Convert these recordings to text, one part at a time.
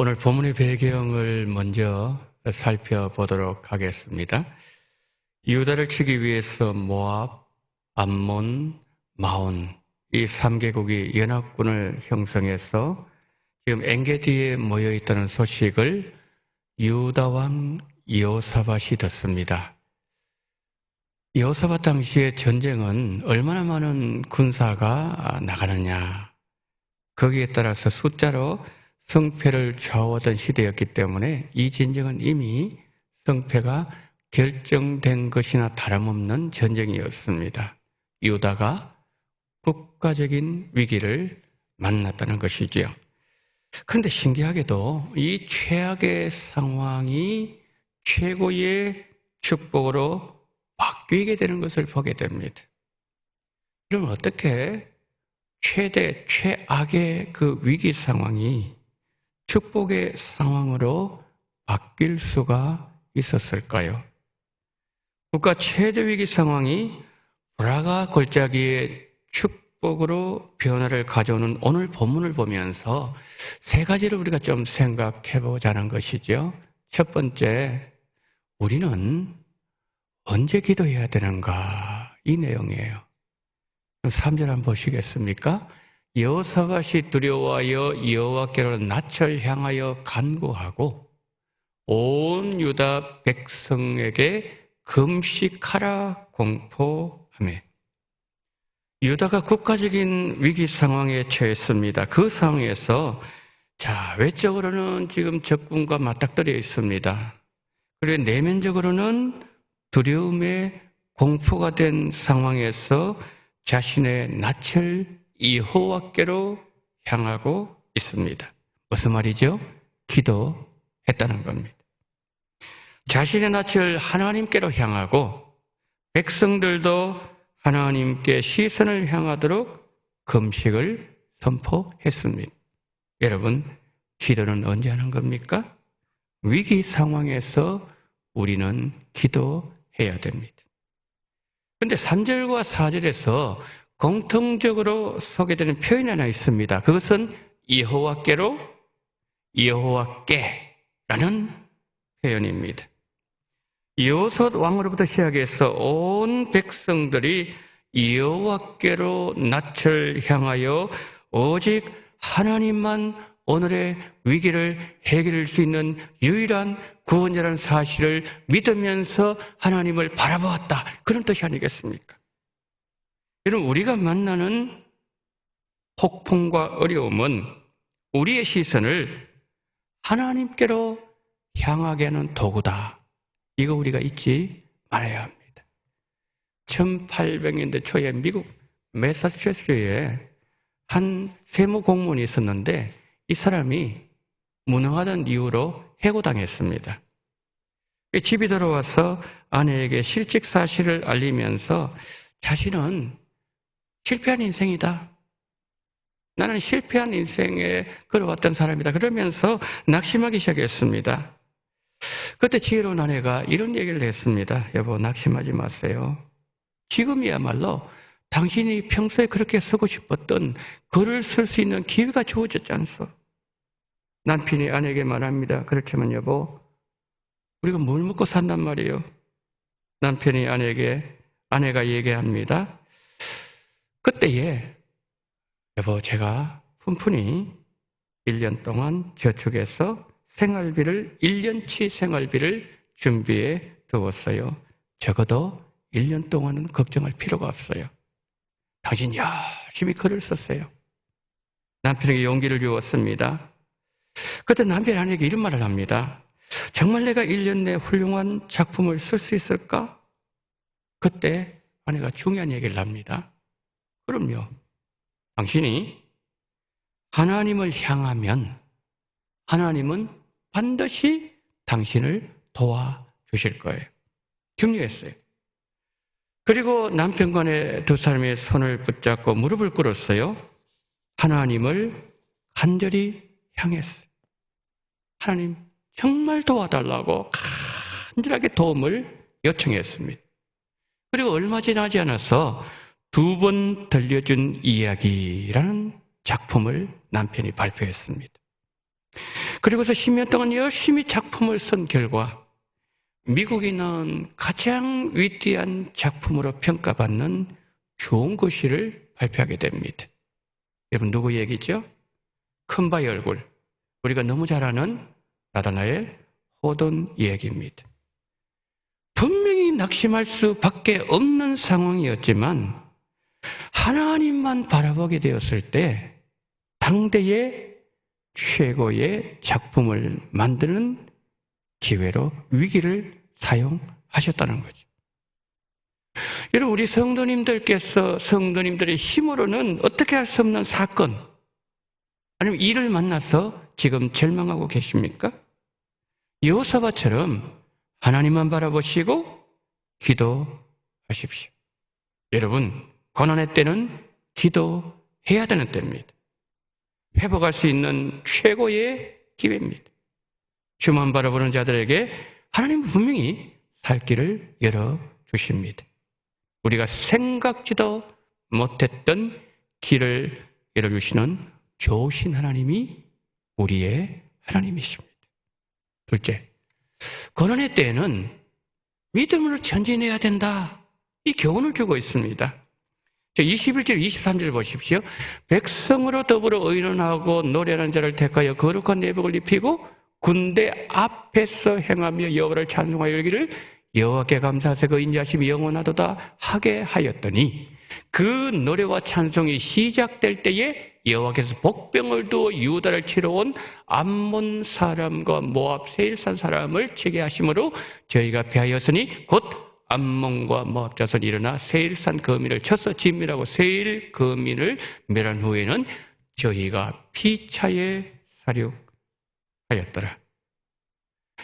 오늘 본문의 배경을 먼저 살펴보도록 하겠습니다. 유다를 치기 위해서 모압, 암몬, 마온 이 3개국이 연합군을 형성해서 지금 엔게디에 모여 있다는 소식을 유다 왕 여호사밧이 듣습니다. 여호사밧 당시의 전쟁은 얼마나 많은 군사가 나가느냐 거기에 따라서 숫자로 성패를 좌우하던 시대였기 때문에 이 전쟁은 이미 성패가 결정된 것이나 다름없는 전쟁이었습니다. 유다가 국가적인 위기를 만났다는 것이지요. 그런데 신기하게도 이 최악의 상황이 최고의 축복으로 바뀌게 되는 것을 보게 됩니다. 그럼 어떻게 최대, 최악의 그 위기 상황이 축복의 상황으로 바뀔 수가 있었을까요? 국가 최대 위기 상황이 브라가 골짜기의 축복으로 변화를 가져오는 오늘 본문을 보면서 세 가지를 우리가 좀 생각해 보자는 것이죠. 첫 번째, 우리는 언제 기도해야 되는가? 이 내용이에요. 3절 한번 보시겠습니까? 여호사밧이 두려워하여 여호와께로 낯을 향하여 간구하고 온 유다 백성에게 금식하라 공포하며 유다가 국가적인 위기 상황에 처했습니다. 그 상황에서 자 외적으로는 지금 적군과 맞닥뜨려 있습니다. 그리고 내면적으로는 두려움에 공포가 된 상황에서 자신의 낯을 이호와께로 향하고 있습니다. 무슨 말이죠? 기도했다는 겁니다. 자신의 낯을 하나님께로 향하고 백성들도 하나님께 시선을 향하도록 금식을 선포했습니다. 여러분, 기도는 언제 하는 겁니까? 위기 상황에서 우리는 기도해야 됩니다. 그런데 3절과 4절에서 공통적으로 소개되는 표현이 하나 있습니다. 그것은 여호와께로 여호와께라는 표현입니다. 여호솥 왕으로부터 시작해서 온 백성들이 여호와께로 낯을 향하여 오직 하나님만 오늘의 위기를 해결할 수 있는 유일한 구원자라는 사실을 믿으면서 하나님을 바라보았다. 그런 뜻이 아니겠습니까? 여러분, 우리가 만나는 폭풍과 어려움은 우리의 시선을 하나님께로 향하게 하는 도구다. 이거 우리가 잊지 말아야 합니다. 1800년대 초에 미국 메사추세츠에 한 세무 공무원이 있었는데 이 사람이 무능하던 이유로 해고당했습니다. 집이 들어와서 아내에게 실직 사실을 알리면서 자신은 실패한 인생이다. 나는 실패한 인생에 걸어왔던 사람이다. 그러면서 낙심하기 시작했습니다. 그때 지혜로운 아내가 이런 얘기를 했습니다. 여보, 낙심하지 마세요. 지금이야말로 당신이 평소에 그렇게 쓰고 싶었던 글을 쓸 수 있는 기회가 주어졌지 않소. 남편이 아내에게 말합니다. 그렇지만 여보, 우리가 뭘 먹고 산단 말이에요? 남편이 아내에게, 아내가 얘기합니다. 그때에, 여보, 제가 푼푼히 1년 동안 저축해서 생활비를, 1년치 생활비를 준비해 두었어요. 적어도 1년 동안은 걱정할 필요가 없어요. 당신 열심히 글을 썼어요. 남편에게 용기를 주었습니다. 그때 남편이 아내에게 이런 말을 합니다. 정말 내가 1년 내 훌륭한 작품을 쓸 수 있을까? 그때 아내가 중요한 얘기를 합니다. 그럼요. 당신이 하나님을 향하면 하나님은 반드시 당신을 도와주실 거예요. 격려했어요. 그리고 남편 간의 두 사람의 손을 붙잡고 무릎을 꿇었어요. 하나님을 간절히 향했어요. 하나님, 정말 도와달라고 간절하게 도움을 요청했습니다. 그리고 얼마 지나지 않아서 두 번 들려준 이야기라는 작품을 남편이 발표했습니다. 그리고서 10년 동안 열심히 작품을 쓴 결과 미국인은 가장 위대한 작품으로 평가받는 좋은 글씨를 발표하게 됩니다. 여러분 누구 얘기죠? 큰바위 얼굴. 우리가 너무 잘 아는 나다나엘 호돈 이야기입니다. 분명히 낙심할 수밖에 없는 상황이었지만 하나님만 바라보게 되었을 때 당대의 최고의 작품을 만드는 기회로 위기를 사용하셨다는 거죠. 여러분, 우리 성도님들께서 성도님들의 힘으로는 어떻게 할 수 없는 사건, 아니면 일을 만나서 지금 절망하고 계십니까? 여호사바처럼 하나님만 바라보시고 기도하십시오. 여러분, 고난의 때는 기도해야 되는 때입니다. 회복할 수 있는 최고의 기회입니다. 주만 바라보는 자들에게 하나님은 분명히 살 길을 열어 주십니다. 우리가 생각지도 못했던 길을 열어 주시는 좋으신 하나님이 우리의 하나님이십니다. 둘째, 고난의 때에는 믿음으로 전진해야 된다. 이 교훈을 주고 있습니다. 21절, 23절 보십시오. 백성으로 더불어 의논하고 노래하는 자를 택하여 거룩한 내복을 입히고 군대 앞에서 행하며 여호와를 찬송하여 열기를 여호와께 감사하세 그 인자심이 영원하도다 하게 하였더니 그 노래와 찬송이 시작될 때에 여호와께서 복병을 두어 유다를 치러 온 암몬 사람과 모압 세일산 사람을 치게 하심으로 저희가 패하였으니 곧 암몬과 모압 자손이 일어나 세일산 거민을 쳐서 진밀하고 세일 거민을 멸한 후에는 저희가 피차에 사륙하였더라.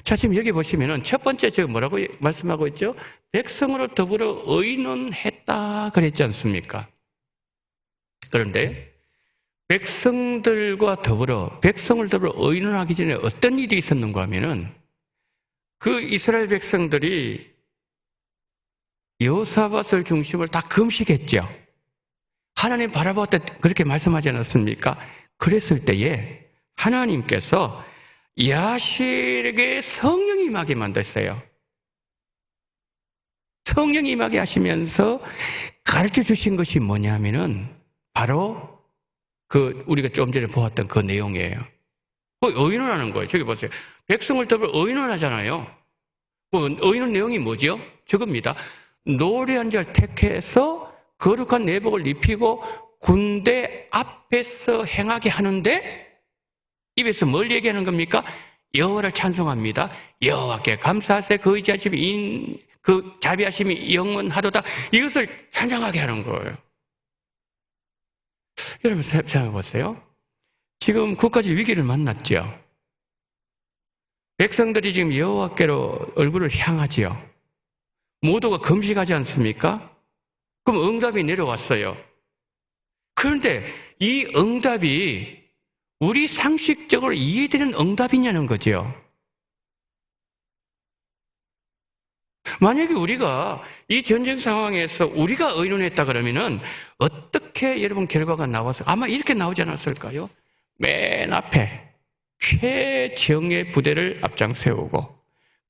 자, 지금 여기 보시면은 첫 번째 제가 뭐라고 말씀하고 있죠? 백성으로 더불어 의논했다 그랬지 않습니까? 그런데 백성들과 더불어 백성을 더불어 의논하기 전에 어떤 일이 있었는가 하면은 그 이스라엘 백성들이 여호사밧을 중심으로 다 금식했죠. 하나님 바라볼 때 그렇게 말씀하지 않았습니까? 그랬을 때에 하나님께서 야실에게 성령이 임하게 만들었어요. 성령이 임하게 하시면서 가르쳐 주신 것이 뭐냐면은 바로 그 우리가 좀 전에 보았던 그 내용이에요. 그 의논 하는 거예요. 저기 보세요. 백성을 더불어 의논 하잖아요. 뭐 의논 내용이 뭐죠? 저겁니다. 노래 한절 택해서 거룩한 내복을 입히고 군대 앞에서 행하게 하는데 입에서 뭘 얘기하는 겁니까? 여호와를 찬송합니다. 여호와께 감사하세 그 의지하심이 그 자비하심이 영원하도다. 이것을 찬양하게 하는 거예요. 여러분 생각해 보세요. 지금 국가적 위기를 만났죠. 백성들이 지금 여호와께로 얼굴을 향하지요. 모두가 금식하지 않습니까? 그럼 응답이 내려왔어요. 그런데 이 응답이 우리 상식적으로 이해되는 응답이냐는 거죠. 만약에 우리가 이 전쟁 상황에서 우리가 의논했다 그러면은 어떻게 여러분 결과가 나와서 아마 이렇게 나오지 않았을까요? 맨 앞에 최정의 부대를 앞장 세우고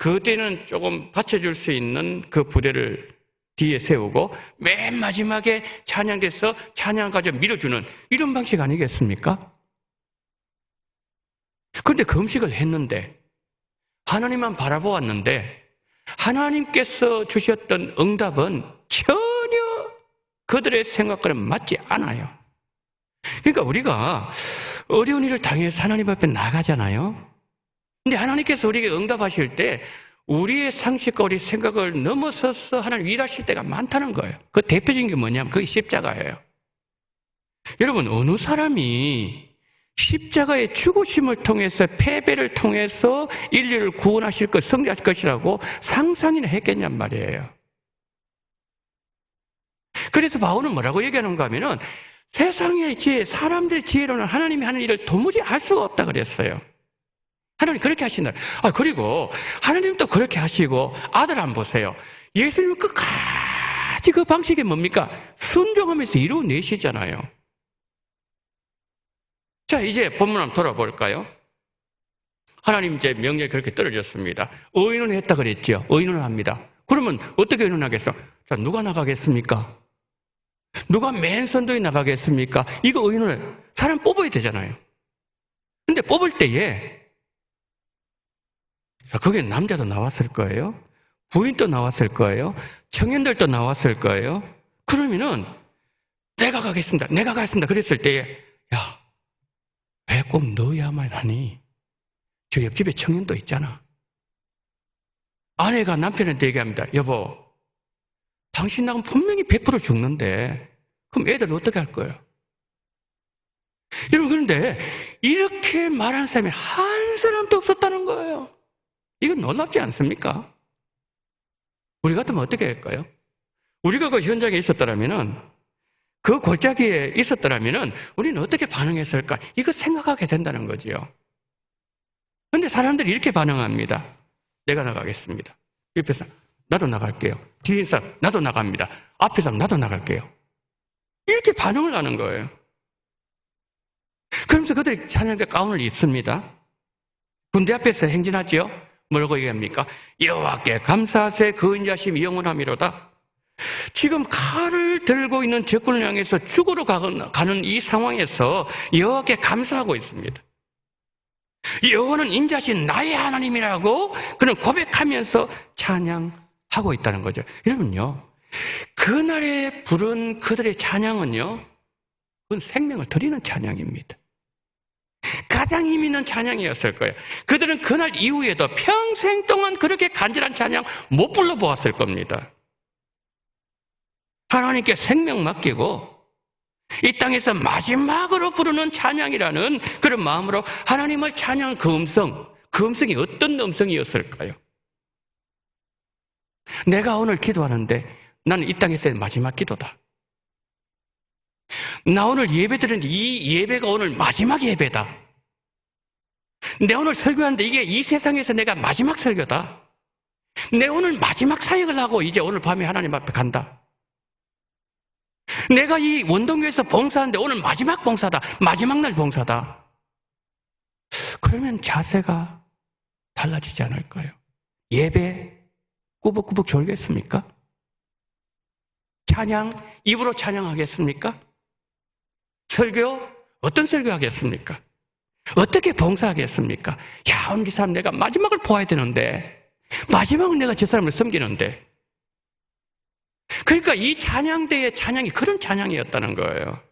그때는 조금 받쳐줄 수 있는 그 부대를 뒤에 세우고 맨 마지막에 찬양돼서 찬양까지 밀어주는 이런 방식 아니겠습니까? 그런데 금식을 했는데 하나님만 바라보았는데 하나님께서 주셨던 응답은 전혀 그들의 생각과는 맞지 않아요. 그러니까 우리가 어려운 일을 당해서 하나님 앞에 나가잖아요. 근데 하나님께서 우리에게 응답하실 때 우리의 상식과 우리 생각을 넘어서서 하나님 일하실 때가 많다는 거예요. 그 대표적인 게 뭐냐면 그게 십자가예요. 여러분, 어느 사람이 십자가의 죽으심을 통해서 패배를 통해서 인류를 구원하실 것, 승리하실 것이라고 상상이나 했겠냔 말이에요. 그래서 바울은 뭐라고 얘기하는가 하면은 세상의 지혜, 사람들의 지혜로는 하나님이 하는 일을 도무지 알 수가 없다 그랬어요. 하나님 그렇게 하신다. 아, 그리고 하나님도 그렇게 하시고 아들 안 보세요. 예수님은 끝까지 그 방식이 뭡니까? 순종하면서 이루어내시잖아요. 자, 이제 본문 한번 돌아볼까요? 하나님 제 명령이 그렇게 떨어졌습니다. 의인은 했다 그랬죠. 의인은 합니다. 그러면 어떻게 의인하겠어? 자, 누가 나가겠습니까? 누가 맨 선두에 나가겠습니까? 이거 의인을 사람 뽑아야 되잖아요. 근데 뽑을 때에 자, 거기에 남자도 나왔을 거예요. 부인도 나왔을 거예요. 청년들도 나왔을 거예요. 그러면은 내가 가겠습니다. 내가 가겠습니다. 그랬을 때에 야, 왜 꼭 너야만 하니? 저 옆집에 청년도 있잖아. 아내가 남편한테 얘기합니다. 여보, 당신 나가면 분명히 100% 죽는데, 그럼 애들 어떻게 할 거예요? 여러분, 그런데 이렇게 말하는 사람이 한 사람도 없었다는 거예요. 이건 놀랍지 않습니까? 우리 같으면 어떻게 할까요? 우리가 그 현장에 있었더라면은, 그 골짜기에 있었더라면은, 우리는 어떻게 반응했을까? 이거 생각하게 된다는 거지요. 근데 사람들이 이렇게 반응합니다. 내가 나가겠습니다. 옆에서 나도 나갈게요. 뒤에 사람 나도 나갑니다. 앞에 사람 나도 나갈게요. 이렇게 반응을 하는 거예요. 그러면서 그들이 찬양대 가운을 입습니다. 군대 앞에서 행진하지요. 뭐라고 얘기합니까? 여호와께 감사하세 그 인 자심 영원함이로다. 지금 칼을 들고 있는 적군을 향해서 죽으러 가는 이 상황에서 여호와께 감사하고 있습니다. 여호와는 인자신 나의 하나님이라고 그는 고백하면서 찬양하고 있다는 거죠. 여러분요, 그날에 부른 그들의 찬양은요, 그건 생명을 드리는 찬양입니다. 가장 힘 있는 찬양이었을 거예요. 그들은 그날 이후에도 평생 동안 그렇게 간절한 찬양 못 불러보았을 겁니다. 하나님께 생명 맡기고 이 땅에서 마지막으로 부르는 찬양이라는 그런 마음으로 하나님을 찬양한 그 음성, 그 음성이 어떤 음성이었을까요? 내가 오늘 기도하는데 나는 이 땅에서의 마지막 기도다. 나 오늘 예배 드리는데 이 예배가 오늘 마지막 예배다. 내 오늘 설교하는데 이게 이 세상에서 내가 마지막 설교다. 내 오늘 마지막 사역을 하고 이제 오늘 밤에 하나님 앞에 간다. 내가 이 원동교에서 봉사하는데 오늘 마지막 봉사다. 마지막 날 봉사다. 그러면 자세가 달라지지 않을까요? 예배 꾸벅꾸벅 졸겠습니까? 찬양 입으로 찬양하겠습니까? 설교 어떤 설교 하겠습니까? 어떻게 봉사하겠습니까? 야, 오늘 이 사람 내가 마지막을 보아야 되는데 마지막을 내가 저 사람을 섬기는데 그러니까 이 찬양대의 찬양이 그런 찬양이었다는 거예요.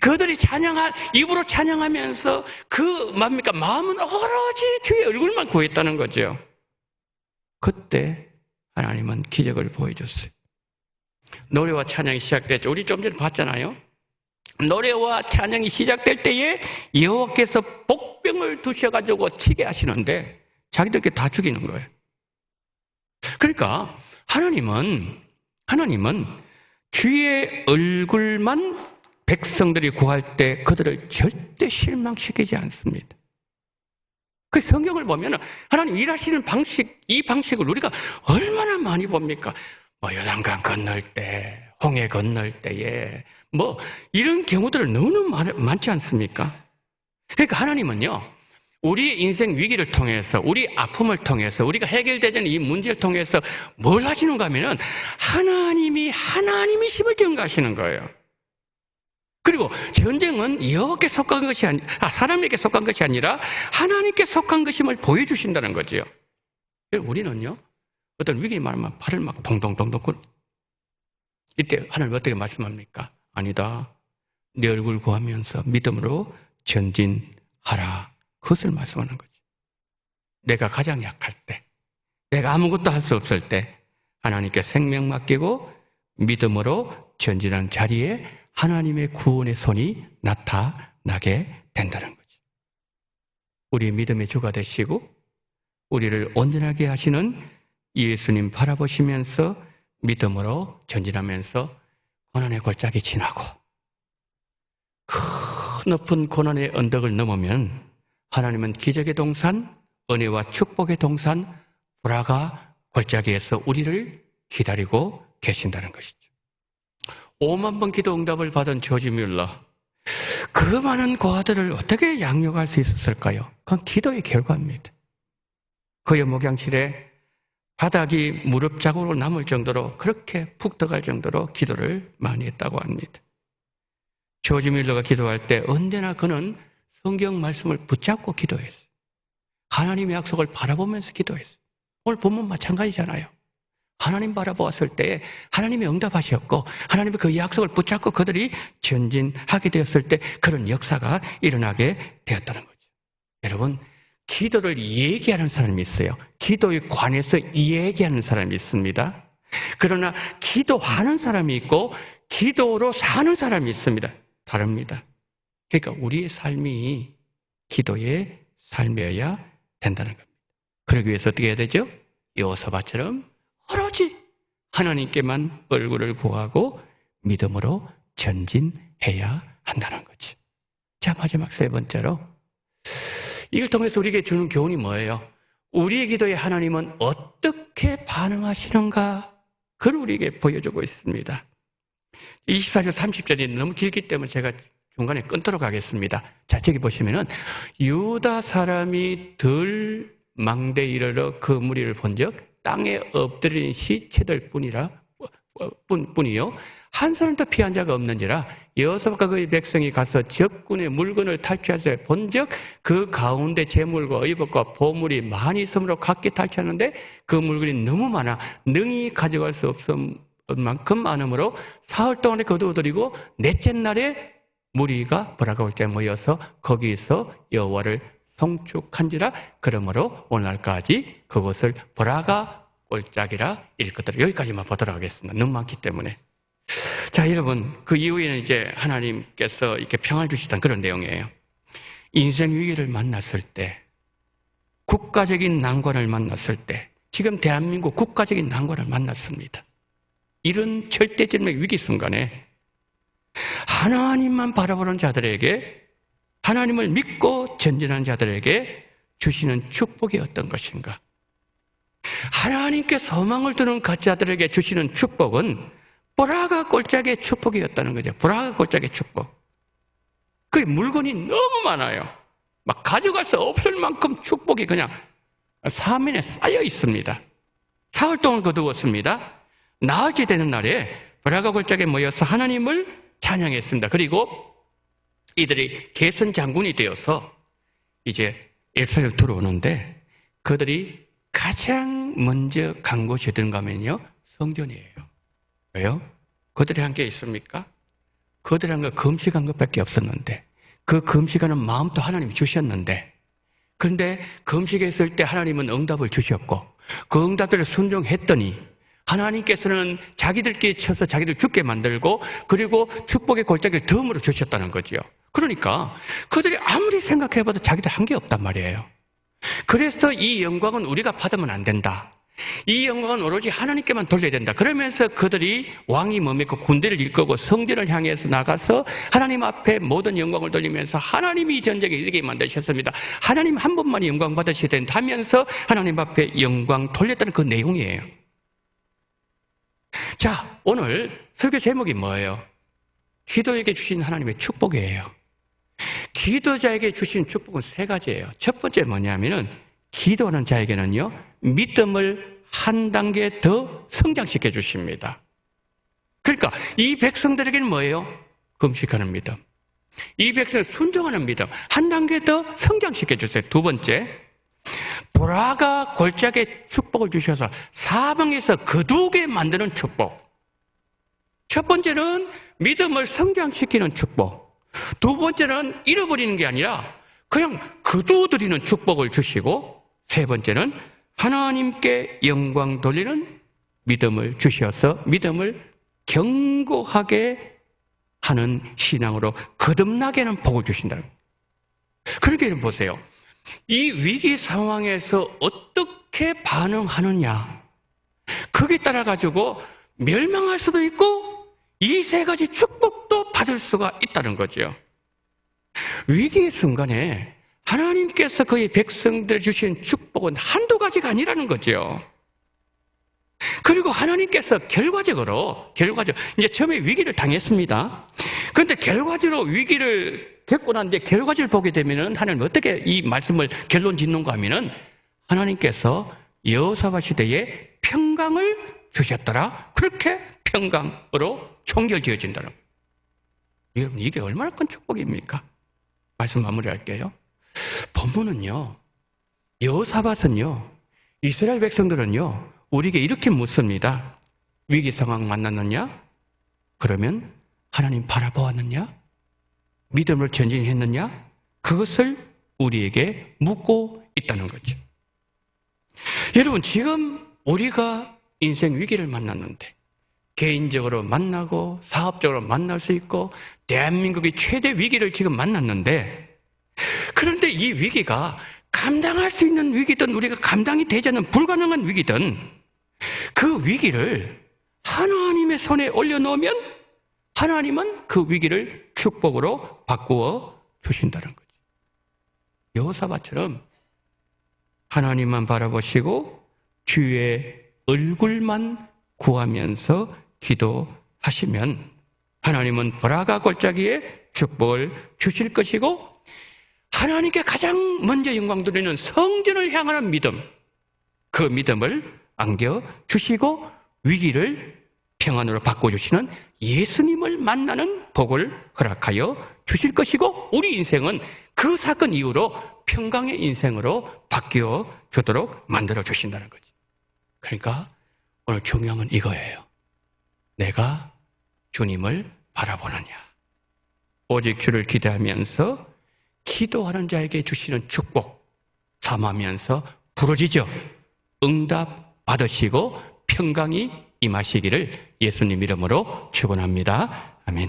그들이 찬양하, 입으로 찬양하면서 그, 뭡니까, 마음은 오로지 주의 얼굴만 구했다는 거죠. 그때 하나님은 기적을 보여줬어요. 노래와 찬양이 시작됐죠. 우리 좀 전에 봤잖아요. 노래와 찬양이 시작될 때에 여호와께서 복병을 두셔가지고 치게 하시는데 자기들께 다 죽이는 거예요. 그러니까 하나님은 하나님은 주의 얼굴만 백성들이 구할 때 그들을 절대 실망시키지 않습니다. 그 성경을 보면 하나님 일하시는 방식, 이 방식을 우리가 얼마나 많이 봅니까? 뭐 요단강 건널 때, 홍해 건널 때에, 뭐 이런 경우들을 너무 많지 않습니까? 그러니까 하나님은요, 우리 인생 위기를 통해서, 우리 아픔을 통해서, 우리가 해결되자는 이 문제를 통해서 뭘 하시는가 하면은 하나님이, 하나님이 힘을 증가하시는 거예요. 그리고 전쟁은 여호와께 속한 것이 아니, 아, 사람에게 속한 것이 아니라 하나님께 속한 것임을 보여주신다는 거지요. 우리는요, 어떤 위기 말만 발을 막 동동동동 굴. 이때 하나님 어떻게 말씀합니까? 아니다. 내 얼굴 구하면서 믿음으로 전진하라. 그것을 말씀하는 거지. 내가 가장 약할 때, 내가 아무것도 할 수 없을 때, 하나님께 생명 맡기고 믿음으로 전진한 자리에 하나님의 구원의 손이 나타나게 된다는 거지. 우리 믿음의 주가 되시고, 우리를 온전하게 하시는 예수님 바라보시면서 믿음으로 전진하면서 고난의 골짜기 지나고, 큰 높은 고난의 언덕을 넘으면 하나님은 기적의 동산, 은혜와 축복의 동산, 브라가 골짜기에서 우리를 기다리고 계신다는 것이죠. 5만 번 기도 응답을 받은 조지 뮬러. 그 많은 고아들을 어떻게 양육할 수 있었을까요? 그건 기도의 결과입니다. 그의 목양실에 바닥이 무릎 자국으로 남을 정도로 그렇게 푹 들어갈 정도로 기도를 많이 했다고 합니다. 조지 밀러가 기도할 때 언제나 그는 성경 말씀을 붙잡고 기도했어요. 하나님의 약속을 바라보면서 기도했어요. 오늘 본문 마찬가지잖아요. 하나님 바라보았을 때 하나님이 응답하셨고 하나님의 그 약속을 붙잡고 그들이 전진하게 되었을 때 그런 역사가 일어나게 되었다는 거죠. 여러분, 기도를 얘기하는 사람이 있어요. 기도에 관해서 얘기하는 사람이 있습니다. 그러나 기도하는 사람이 있고 기도로 사는 사람이 있습니다. 다릅니다. 그러니까 우리의 삶이 기도의 삶이어야 된다는 겁니다. 그러기 위해서 어떻게 해야 되죠? 여호사바처럼 오로지 하나님께만 얼굴을 구하고 믿음으로 전진해야 한다는 거지. 자, 마지막 세 번째로 이걸 통해서 우리에게 주는 교훈이 뭐예요? 우리의 기도에 하나님은 어떻게 반응하시는가? 그걸 우리에게 보여주고 있습니다. 24절 30절이 너무 길기 때문에 제가 중간에 끊도록 하겠습니다. 자, 저기 보시면은 유다 사람이 덜 망대 이르러 그 무리를 본 적 땅에 엎드린 시체들 뿐이라 뿐, 뿐이요. 한 사람도 피한 자가 없는지라 여호사박과 그의 백성이 가서 적군의 물건을 탈취하서 본적그 가운데 재물과 의복과 보물이 많이 있으므로 각기 탈취하는데 그 물건이 너무 많아 능히 가져갈 수 없을 만큼 많으므로 사흘 동안에 거두어들이고 넷째 날에 무리가 보라가 올때 모여서 거기서 여호와를 송축한지라 그러므로 오늘날까지 그것을 보라가 꼴짝이라 일것들 여기까지만 보도록 하겠습니다. 너무 많기 때문에. 자, 여러분, 그 이후에는 이제 하나님께서 이렇게 평화를 주시던 그런 내용이에요. 인생 위기를 만났을 때, 국가적인 난관을 만났을 때, 지금 대한민국 국가적인 난관을 만났습니다. 이런 절대적인 위기 순간에 하나님만 바라보는 자들에게 하나님을 믿고 전진하는 자들에게 주시는 축복이 어떤 것인가? 하나님께 소망을 두는 가짜들에게 주시는 축복은 보라가 꼴짝의 축복이었다는 거죠. 보라가 꼴짝의 축복. 그 물건이 너무 많아요. 막 가져갈 수 없을 만큼 축복이 그냥 사면에 쌓여 있습니다. 사흘 동안 거두었습니다. 나흘째 되는 날에 보라가 골짜기에 모여서 하나님을 찬양했습니다. 그리고 이들이 개선 장군이 되어서 이제 예루살렘 들어오는데 그들이 가장 먼저 간 곳이 어딘가 하면요 성전이에요. 왜요? 그들이 한 게 있습니까? 그들이 한 거 금식한 것밖에 없었는데 그 금식하는 마음도 하나님이 주셨는데 그런데 금식했을 때 하나님은 응답을 주셨고 그 응답들을 순종했더니 하나님께서는 자기들끼리 쳐서 자기를 죽게 만들고 그리고 축복의 골짜기를 덤으로 주셨다는 거지요. 그러니까 그들이 아무리 생각해봐도 자기들 한 게 없단 말이에요. 그래서 이 영광은 우리가 받으면 안 된다. 이 영광은 오로지 하나님께만 돌려야 된다. 그러면서 그들이 왕이 머매고 군대를 일거고 성전을 향해서 나가서 하나님 앞에 모든 영광을 돌리면서 하나님이 전쟁에 이르게 만드셨습니다. 하나님 한 번만 영광 받으셔야 된다면서 하나님 앞에 영광 돌렸다는 그 내용이에요. 자, 오늘 설교 제목이 뭐예요? 기도에게 주신 하나님의 축복이에요. 기도자에게 주신 축복은 세 가지예요. 첫 번째 뭐냐면은 기도하는 자에게는요, 믿음을 한 단계 더 성장시켜 주십니다. 그러니까 이 백성들에게는 뭐예요? 금식하는 믿음. 이 백성을 순종하는 믿음. 한 단계 더 성장시켜 주세요. 두 번째, 보라가 골짜기에 축복을 주셔서 사방에서 거두게 만드는 축복. 첫 번째는 믿음을 성장시키는 축복. 두 번째는 잃어버리는 게 아니라 그냥 거두어드리는 축복을 주시고 세 번째는 하나님께 영광 돌리는 믿음을 주셔서 믿음을 견고하게 하는 신앙으로 거듭나게 하는 복을 주신다. 그러니까 여러분 보세요. 이 위기 상황에서 어떻게 반응하느냐. 거기에 따라 가지고 멸망할 수도 있고 이 세 가지 축복도 받을 수가 있다는 거죠. 위기의 순간에 하나님께서 그의 백성들 주신 축복은 한두 가지가 아니라는 거죠. 그리고 하나님께서 결과적으로, 결과적, 이제 처음에 위기를 당했습니다. 그런데 결과적으로 위기를 겪고 난 뒤에 결과를 보게 되면은 하나님 어떻게 이 말씀을 결론 짓는가 하면은 하나님께서 여호사바 시대에 평강을 주셨더라. 그렇게 평강으로 총결 지어진다는. 여러분 이게 얼마나 큰 축복입니까? 말씀 마무리할게요. 본문은요. 여호사밧은요. 이스라엘 백성들은요. 우리에게 이렇게 묻습니다. 위기 상황 만났느냐? 그러면 하나님 바라보았느냐? 믿음을 전진했느냐? 그것을 우리에게 묻고 있다는 거죠. 여러분, 지금 우리가 인생 위기를 만났는데, 개인적으로 만나고, 사업적으로 만날 수 있고, 대한민국의 최대 위기를 지금 만났는데, 그런데 이 위기가 감당할 수 있는 위기든 우리가 감당이 되지 않는 불가능한 위기든 그 위기를 하나님의 손에 올려놓으면 하나님은 그 위기를 축복으로 바꾸어 주신다는 거죠. 여호사바처럼 하나님만 바라보시고 주의 얼굴만 구하면서 기도하시면 하나님은 보라가 골짜기에 축복을 주실 것이고 하나님께 가장 먼저 영광 돌리는 성전을 향하는 믿음 그 믿음을 안겨 주시고 위기를 평안으로 바꿔주시는 예수님을 만나는 복을 허락하여 주실 것이고 우리 인생은 그 사건 이후로 평강의 인생으로 바뀌어 주도록 만들어 주신다는 거지. 그러니까 오늘 중요한 건 이거예요. 내가 주님을 바라보느냐. 오직 주를 기대하면서 기도하는 자에게 주시는 축복 삼하면서 부러지죠. 응답 받으시고 평강이 임하시기를 예수님 이름으로 축원합니다. 아멘.